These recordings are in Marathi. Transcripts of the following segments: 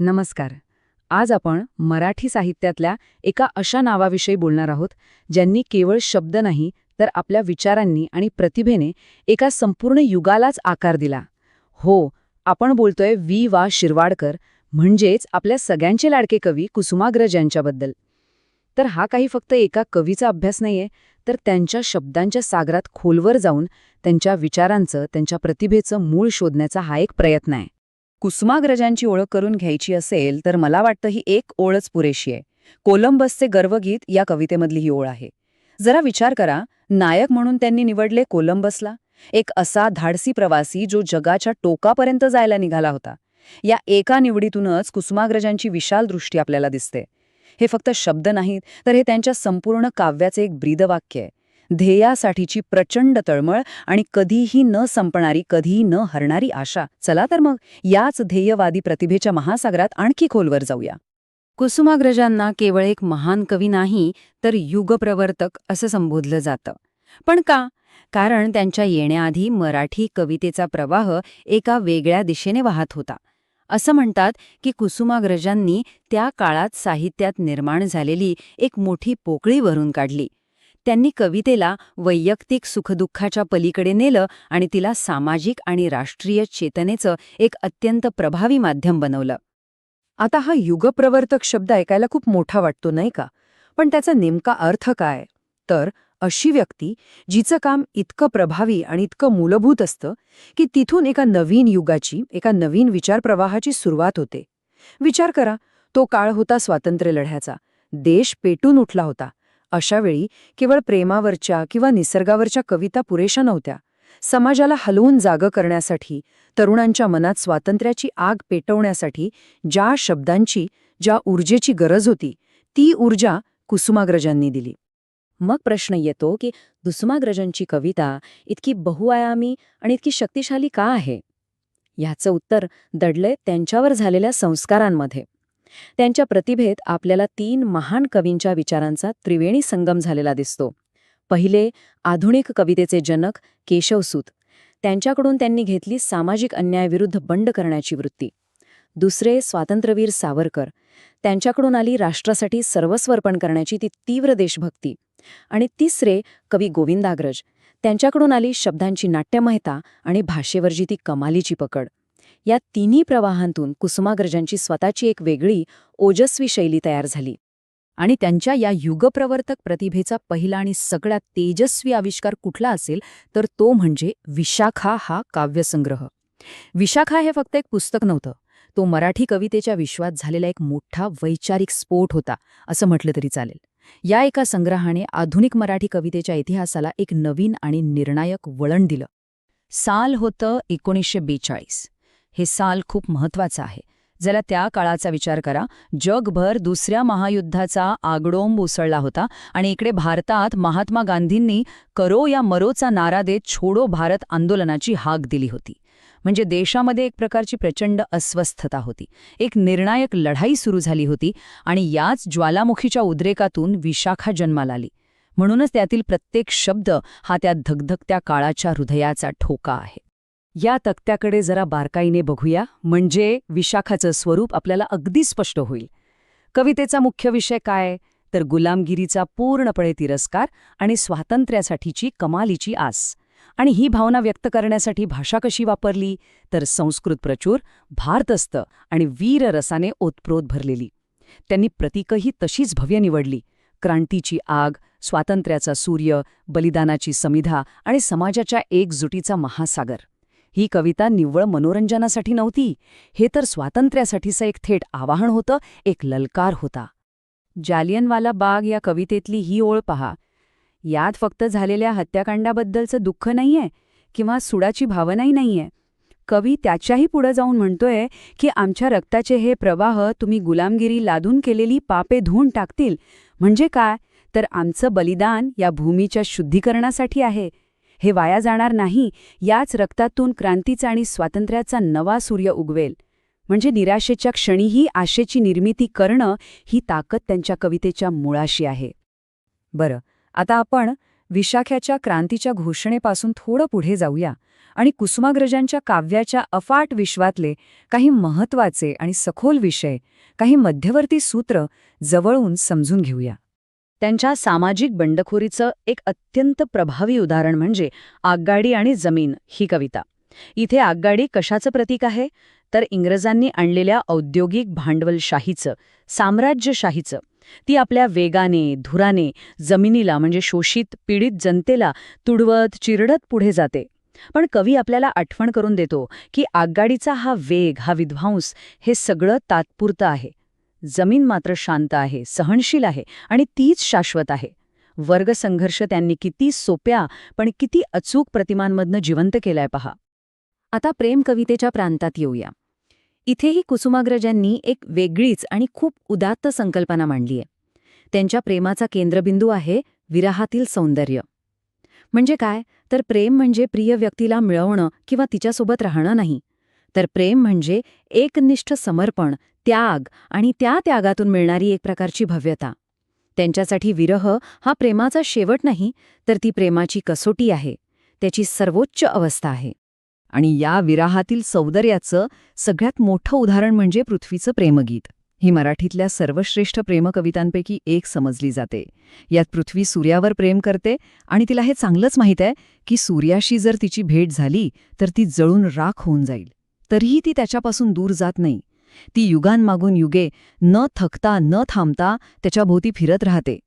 नमस्कार. आज आपण मराठी साहित्यातल्या एका अशा नावाविषयी बोलणार आहोत ज्यांनी केवळ शब्द नाही तर आपल्या विचारांनी आणि प्रतिभेने एका संपूर्ण युगालाच आकार दिला. हो आपण बोलतोय वी. वा. शिरवाडकर म्हणजेच आपल्या सगळ्यांचे लाडके कवी कुसुमाग्रज यांच्याबद्दल. तर हा काही फक्त एका कवीचा अभ्यास नाहीये तर त्यांच्या शब्दांच्या सागरात खोलवर जाऊन त्यांच्या विचारांचं त्यांच्या प्रतिभेचं मूळ शोधण्याचा हा एक प्रयत्न आहे. कुसुमाग्रजांची ओळख करून घ्यायची असेल तर मला वाटतं ही एक ओळच पुरेशी आहे. कोलंबसचे गर्वगीत या कवितेमधली ही ओळ आहे. जरा विचार करा नायक म्हणून त्यांनी निवडले कोलंबसला? एक असा धाडसी प्रवासी जो जगाच्या टोकापर्यंत जायला निघाला होता. या एका निवडीतूनच कुसुमाग्रजांची विशाल दृष्टी आपल्याला दिसते. हे फक्त शब्द नाहीत तर हे त्यांच्या संपूर्ण काव्याचे एक ब्रीदवाक्य आहे. ध्येयासाठीची प्रचंड तळमळ आणि कधीही न संपणारी कधीही न हरणारी आशा. चला तर मग याच ध्येयवादी प्रतिभेच्या महासागरात आणखी खोलवर जाऊया. कुसुमाग्रजांना केवळ एक महान कवी नाही तर युगप्रवर्तक असं संबोधलं जातं. पण का? कारण त्यांच्या येण्याआधी मराठी कवितेचा प्रवाह एका वेगळ्या दिशेने वाहत होता. असं म्हणतात की कुसुमाग्रजांनी त्या काळात साहित्यात निर्माण झालेली एक मोठी पोकळी भरून काढली. त्यांनी कवितेला वैयक्तिक सुखदुःखाच्या पलीकडे नेलं आणि तिला सामाजिक आणि राष्ट्रीय चेतनेचं एक अत्यंत प्रभावी माध्यम बनवलं. आता हा युगप्रवर्तक शब्द ऐकायला खूप मोठा वाटतो नाही का? पण त्याचा नेमका अर्थ काय? तर अशी व्यक्ती जिचं काम इतकं प्रभावी आणि इतकं मूलभूत असतं की तिथून एका नवीन युगाची एका नवीन विचारप्रवाहाची सुरुवात होते. विचार करा तो काळ होता स्वातंत्र्य लढ्याचा देश पेटून उठला होता. अशावेळी केवळ प्रेमावरच्या किंवा निसर्गावरच्या कविता पुरेशा नव्हत्या. समाजाला हलवून जागं करण्यासाठी तरुणांच्या मनात स्वातंत्र्याची आग पेटवण्यासाठी ज्या शब्दांची ज्या ऊर्जेची गरज होती ती ऊर्जा कुसुमाग्रजांनी दिली. मग प्रश्न येतो की कुसुमाग्रजांची कविता इतकी बहुआयामी आणि इतकी शक्तिशाली का आहे? ह्याचं उत्तर दडलंय त्यांच्यावर झालेल्या संस्कारांमध्ये. त्यांच्या प्रतिभेत आपल्याला तीन महान कवींच्या विचारांचा त्रिवेणी संगम झालेला दिसतो. पहिले आधुनिक कवितेचे जनक केशवसूत त्यांच्याकडून त्यांनी घेतली सामाजिक अन्यायाविरुद्ध बंड करण्याची वृत्ती. दुसरे स्वातंत्र्यवीर सावरकर. त्यांच्याकडून आली राष्ट्रासाठी सर्वस्वर्पण करण्याची ती तीव्र देशभक्ती. आणि तिसरे कवी गोविंदाग्रज. त्यांच्याकडून आली शब्दांची नाट्यमयता आणि भाषेवरची ती कमालीची पकड. या तिन्ही प्रवाहांतून कुसुमाग्रजांची स्वतःची एक वेगळी ओजस्वी शैली तयार झाली. आणि त्यांच्या या युगप्रवर्तक प्रतिभेचा पहिला आणि सगळ्यात तेजस्वी आविष्कार कुठला असेल तर तो म्हणजे विशाखा हा काव्यसंग्रह. विशाखा हे फक्त एक पुस्तक नव्हतं. तो मराठी कवितेच्या विश्वात झालेला एक मोठा वैचारिक स्फोट होता असं म्हटलं तरी चालेल. या एका संग्रहाने आधुनिक मराठी कवितेच्या इतिहासाला एक नवीन आणि निर्णायक वळण दिलं. साल होतं एकोणीसशे बेचाळीस. हे साल खूप महत्वाचं आहे. जरा त्या काळाचा विचार करा. जगभर दुसऱ्या महायुद्धाचा आगडोंब उसळला होता आणि इकडे भारतात महात्मा गांधींनी करो या मरोचा नारा देत छोडो भारत आंदोलनाची हाक दिली होती. म्हणजे देशामध्ये एक प्रकारची प्रचंड अस्वस्थता होती. एक निर्णायक लढाई सुरू झाली होती आणि याच ज्वालामुखीच्या उद्रेकातून विशाखा जन्माला आली. म्हणूनच त्यातील प्रत्येक शब्द हा त्या धगधगत्या काळाच्या हृदयाचा ठोका आहे. या तक्त्याकडे जरा बारकाईने बघूया. म्हणजे विशाखाचं स्वरूप आपल्याला अगदी स्पष्ट होईल. कवितेचा मुख्य विषय काय? तर गुलामगिरीचा पूर्णपणे तिरस्कार आणि स्वातंत्र्यासाठीची कमालीची आस. आणि ही भावना व्यक्त करण्यासाठी भाषा कशी वापरली? तर संस्कृत प्रचूर भारतस्थ आणि वीर रसाने ओतप्रोत भरलेली. त्यांनी प्रतीकही तशीच भव्य निवडली. क्रांतीची आग स्वातंत्र्याचा सूर्य बलिदानाची समिधा आणि समाजाच्या एकजुटीचा महासागर. ही कविता निव्वळ मनोरंजनासाठी नव्हती. हे तर स्वातंत्र्यासाठीचं एक थेट आवाहन होतं एक ललकार होता. जालियनवाला बाग या कवितेतली ही ओळ पहा. यात फक्त झालेल्या हत्याकांडाबद्दलचं दुःख नाहीये किंवा सुडाची भावनाही नाहीये. कवी त्याच्याही पुढं जाऊन म्हणतोय की आमच्या रक्ताचे हे प्रवाह तुम्ही गुलामगिरी लादून केलेली पापे धुवून टाकतील. म्हणजे काय? तर आमचं बलिदान या भूमीच्या शुद्धीकरणासाठी आहे. हे वाया जाणार नाही याच रक्तातून क्रांतीचा आणि स्वातंत्र्याचा नवा सूर्य उगवेल. म्हणजे निराशेच्या क्षणीही आशेची निर्मिती करणं ही ताकद त्यांच्या कवितेच्या मुळाशी आहे. बरं आता आपण विशाख्याच्या क्रांतीच्या घोषणेपासून थोडं पुढे जाऊया आणि कुसुमाग्रजांच्या काव्याच्या अफाट विश्वातले काही महत्त्वाचे आणि सखोल विषय काही मध्यवर्ती सूत्र जवळून समजून घेऊया. त्यांच्या सामाजिक बंडखोरीचं एक अत्यंत प्रभावी उदाहरण म्हणजे आगगाडी आणि जमीन ही कविता. इथे आगगाडी कशाचं प्रतीक आहे? तर इंग्रजांनी आणलेल्या औद्योगिक भांडवलशाहीचं साम्राज्यशाहीचं. ती आपल्या वेगाने धुराने जमिनीला म्हणजे शोषित पीडित जनतेला तुडवत चिरडत पुढे जाते. पण कवी आपल्याला आठवण करून देतो की आगगाडीचा हा वेग हा विध्वांस हे सगळं तात्पुरतं आहे. जमीन मात्र शांत आहे सहनशील आहे आणि तीच शाश्वत आहे. वर्गसंघर्ष त्यांनी किती सोप्या पण किती अचूक प्रतिमांमधनं जिवंत केलाय पहा. आता प्रेम कवितेच्या प्रांतात येऊया. इथेही कुसुमाग्रजांनी एक वेगळीच आणि खूप उदात्त संकल्पना मांडलीय. त्यांच्या प्रेमाचा केंद्रबिंदू आहे विराहातील सौंदर्य. म्हणजे काय? तर प्रेम म्हणजे प्रिय व्यक्तीला मिळवणं किंवा तिच्यासोबत राहणं नाही. तर प्रेम म्हणजे एकनिष्ठ समर्पण त्याग आणि त्या त्यागातून मिळणारी एक प्रकारची भव्यता. त्यांच्यासाठी विरह हा प्रेमाचा शेवट नाही तर ती प्रेमाची कसोटी आहे त्याची सर्वोच्च अवस्था आहे. आणि या विराहातील सौंदर्याचं सगळ्यात मोठं उदाहरण म्हणजे पृथ्वीचं प्रेमगीत. ही मराठीतल्या सर्वश्रेष्ठ प्रेमकवितांपैकी एक समजली जाते. यात पृथ्वी सूर्यावर प्रेम करते आणि तिला हे चांगलंच माहीत आहे की सूर्याशी जर तिची भेट झाली तर ती जळून राख होऊन जाईल. तरीही ती त्याच्यापासून दूर जात नाही. ती युगांमागून युगे न थकता न थांबता त्याच्याभोवती फिरत राहते.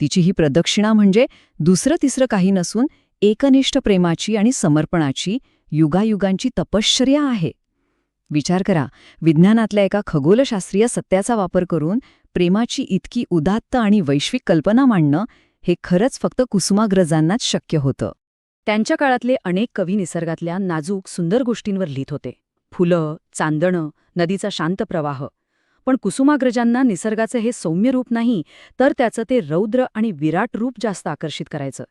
तिची ही प्रदक्षिणा म्हणजे दुसरं तिसरं काही नसून एकनिष्ठ प्रेमाची आणि समर्पणाची युगायुगांची तपश्चर्या आहे. विचार करा विज्ञानातल्या एका खगोलशास्त्रीय सत्याचा वापर करून प्रेमाची इतकी उदात्त आणि वैश्विक कल्पना मांडणं हे खरंच फक्त कुसुमाग्रजांनाच शक्य होतं. त्यांच्या काळातले अनेक कवी निसर्गातल्या नाजूक सुंदर गोष्टींवर लिहित होते. फुलं चांदणं नदीचा शांत प्रवाह. पण कुसुमाग्रजांना निसर्गाचं हे सौम्य रूप नाही तर त्याचं ते रौद्र आणि विराट रूप जास्त आकर्षित करायचं.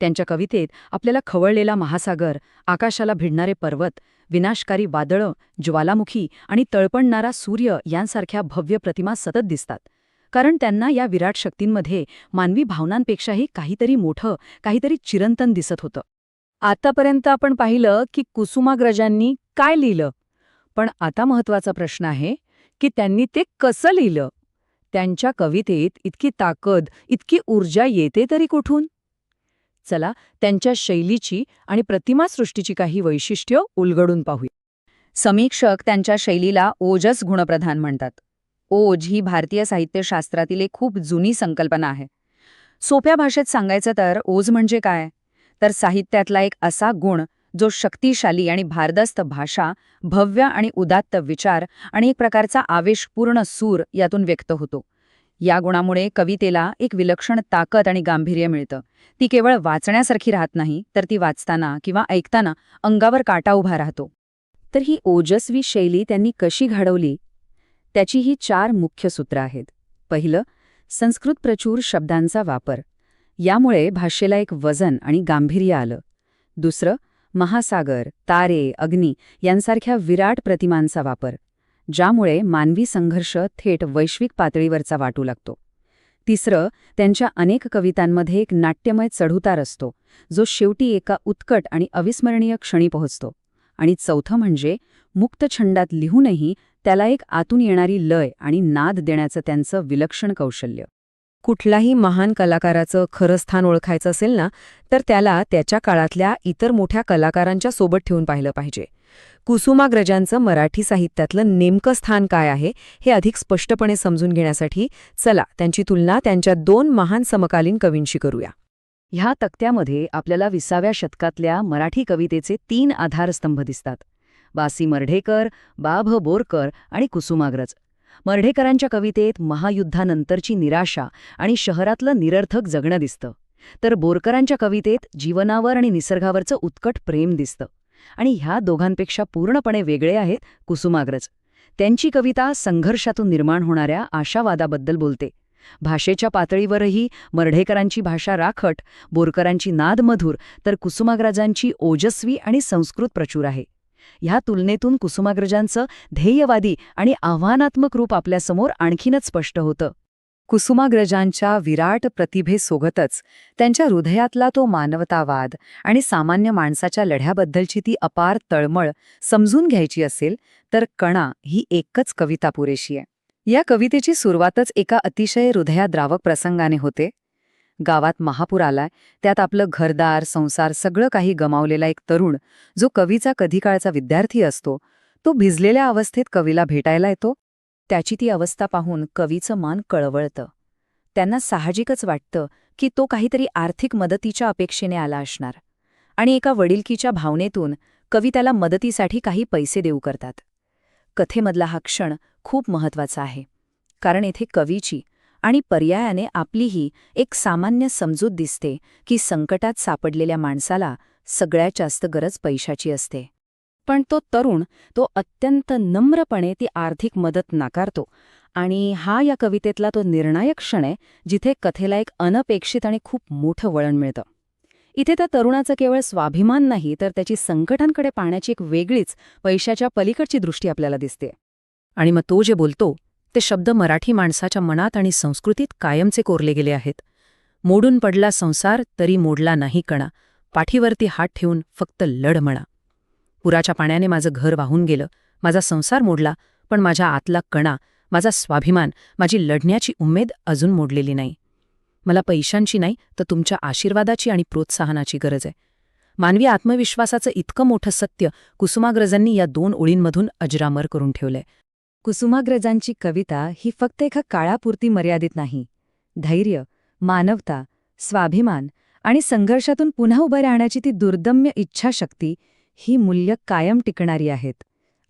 त्यांच्या कवितेत आपल्याला खवळलेला महासागर आकाशाला भिडणारे पर्वत विनाशकारी वादळं ज्वालामुखी आणि तळपणणारा सूर्य यांसारख्या भव्य प्रतिमा सतत दिसतात. कारण त्यांना या विराट शक्तींमध्ये मानवी भावनांपेक्षाही काहीतरी मोठं काहीतरी चिरंतन दिसत होतं. आतापर्यंत आपण पाहिलं की कुसुमाग्रजांनी काय लिहिलं? पण आता महत्त्वाचा प्रश्न आहे की त्यांनी ते कसं लिहिलं? त्यांच्या कवितेत इतकी ताकद इतकी ऊर्जा येते तरी कुठून? चला त्यांच्या शैलीची आणि प्रतिमासृष्टीची काही वैशिष्ट्य उलगडून पाहूया. समीक्षक त्यांच्या शैलीला ओजस गुणप्रधान म्हणतात. ओज ही भारतीय साहित्यशास्त्रातील एक खूप जुनी संकल्पना आहे. सोप्या भाषेत सांगायचं तर ओज म्हणजे काय? तर साहित्यातला एक असा गुण जो शक्तिशाली आणि भारदस्त भाषा भव्य आणि उदात्त विचार आणि एक प्रकारचा आवेशपूर्ण सूर यातून व्यक्त होतो. या गुणामुळे कवितेला एक विलक्षण ताकद आणि गांभीर्य मिळतं. ती केवळ वाचण्यासारखी राहत नाही तर ती वाचताना किंवा ऐकताना अंगावर काटा उभा राहतो. तर ही ओजस्वी शैली त्यांनी कशी घडवली? त्याची ही चार मुख्य सूत्र आहेत. पहिलं संस्कृत प्रचूर शब्दांचा वापर. यामुळे भाषेला एक वजन आणि गांभीर्य आलं. दुसरं महासागर तारे अग्नी यांसारख्या विराट प्रतिमांचा वापर ज्यामुळे मानवी संघर्ष थेट वैश्विक पातळीवरचा वाटू लागतो. तिसरं त्यांच्या अनेक कवितांमध्ये एक नाट्यमय चढउतार असतो जो शेवटी एका उत्कट आणि अविस्मरणीय क्षणी पोहोचतो. आणि चौथं म्हणजे मुक्तछंदात लिहूनही त्याला एक आतून येणारी लय आणि नाद देण्याचं त्यांचं विलक्षण कौशल्य. कुठलाही महान कलाकाराचं खरं स्थान ओळखायचं असेल ना तर त्याला त्याच्या काळातल्या इतर मोठ्या कलाकारांच्या सोबत ठेवून पाहिलं पाहिजे. कुसुमाग्रजांचं मराठी साहित्यातलं नेमकं स्थान काय आहे हे अधिक स्पष्टपणे समजून घेण्यासाठी चला त्यांची तुलना त्यांच्या दोन महान समकालीन कवींशी करूया. ह्या तक्त्यामध्ये आपल्याला विसाव्या शतकातल्या मराठी कवितेचे तीन आधारस्तंभ दिसतात. बासी मर्ढेकर बाभ बोरकर आणि कुसुमाग्रज. मर्ढेकरांच्या कवितेत महायुद्धानंतरची निराशा आणि शहरातलं निरर्थक जगणं दिसतं. तर बोरकरांच्या कवितेत जीवनावर आणि निसर्गावरचं उत्कट प्रेम दिसतं. आणि ह्या दोघांपेक्षा पूर्णपणे वेगळे आहेत कुसुमाग्रज. त्यांची कविता संघर्षातून निर्माण होणाऱ्या आशावादाबद्दल बोलते. भाषेच्या पातळीवरही मर्ढेकरांची भाषा राखट बोरकरांची नाद मधुर तर कुसुमाग्रजांची ओजस्वी आणि संस्कृत प्रचूर आहे. ह्या तुलनेतून कुसुमाग्रजांचं ध्येयवादी आणि आव्हानात्मक रूप आपल्यासमोर आणखीनच स्पष्ट होतं. कुसुमाग्रजांच्या विराट प्रतिभेसोबतच त्यांच्या हृदयातला तो मानवतावाद आणि सामान्य माणसाच्या लढ्याबद्दलची ती अपार तळमळ समजून घ्यायची असेल तर कणा ही एकच कविता पुरेशी आहे. या कवितेची सुरुवातच एका अतिशय हृदयाद्रावक प्रसंगाने होते. गावात महापूर आलाय त्यात आपलं घरदार संसार सगळं काही गमावलेला एक तरुण जो कवीचा कधीकाळचा विद्यार्थी असतो तो भिजलेल्या अवस्थेत कवीला भेटायला येतो. त्याची ती अवस्था पाहून कवीचं मान कळवळतं. त्यांना साहजिकच वाटतं की तो काहीतरी आर्थिक मदतीच्या अपेक्षेने आला असणार. आणि एका वडिलकीच्या भावनेतून कवी त्याला मदतीसाठी काही पैसे देऊ करतात. कथेमधला हा क्षण खूप महत्त्वाचा आहे. कारण येथे कवीची आणि पर्यायाने आपलीही एक सामान्य समजूत दिसते की संकटात सापडलेल्या माणसाला सगळ्यात जास्त गरज पैशाची असते. पण तो तरुण तो अत्यंत नम्रपणे ती आर्थिक मदत नाकारतो आणि हा या कवितेतला तो निर्णायक क्षण आहे जिथे कथेला एक अनपेक्षित आणि खूप मोठं वळण मिळतं. इथे त्या तरुणाचं केवळ स्वाभिमान नाही तर त्याची संकटांकडे पाहण्याची एक वेगळीच पैशाच्या पलीकडची दृष्टी आपल्याला दिसते. आणि मग तो जे बोलतो ते शब्द मराठी माणसाच्या मनात आणि संस्कृतीत कायमचे कोरले गेले आहेत. मोडून पडला संसार तरी मोडला नाही कणा. पाठीवरती हात ठेवून फक्त लढ म्हणा. पुराच्या पाण्याने माझं घर वाहून गेलं. माझा संसार मोडला पण माझ्या आतला कणा माझा स्वाभिमान माझी लढण्याची उमेद अजून मोडलेली नाही. मला पैशांची नाही तर तुमच्या आशीर्वादाची आणि प्रोत्साहनाची गरज आहे. मानवी आत्मविश्वासाचं इतकं मोठं सत्य कुसुमाग्रजांनी या दोन ओळींमधून अजरामर करून ठेवलंय. कुसुमाग्रजांची कविता ही फक्त एका काळापुरती मर्यादित नाही. धैर्य मानवता स्वाभिमान आणि संघर्षातून पुन्हा उभं राहण्याची ती दुर्दम्य इच्छाशक्ती ही मूल्य कायम टिकणारी आहेत.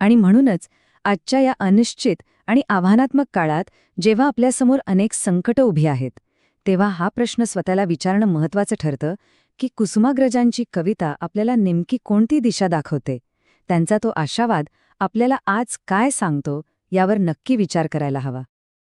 आणि म्हणूनच आजच्या या अनिश्चित आणि आव्हानात्मक काळात जेव्हा आपल्यासमोर अनेक संकटं उभी आहेत तेव्हा हा प्रश्न स्वतःला विचारणं महत्वाचं ठरतं की कुसुमाग्रजांची कविता आपल्याला नेमकी कोणती दिशा दाखवते? त्यांचा तो आशावाद आपल्याला आज काय सांगतो? यावर नक्की विचार करायला हवा.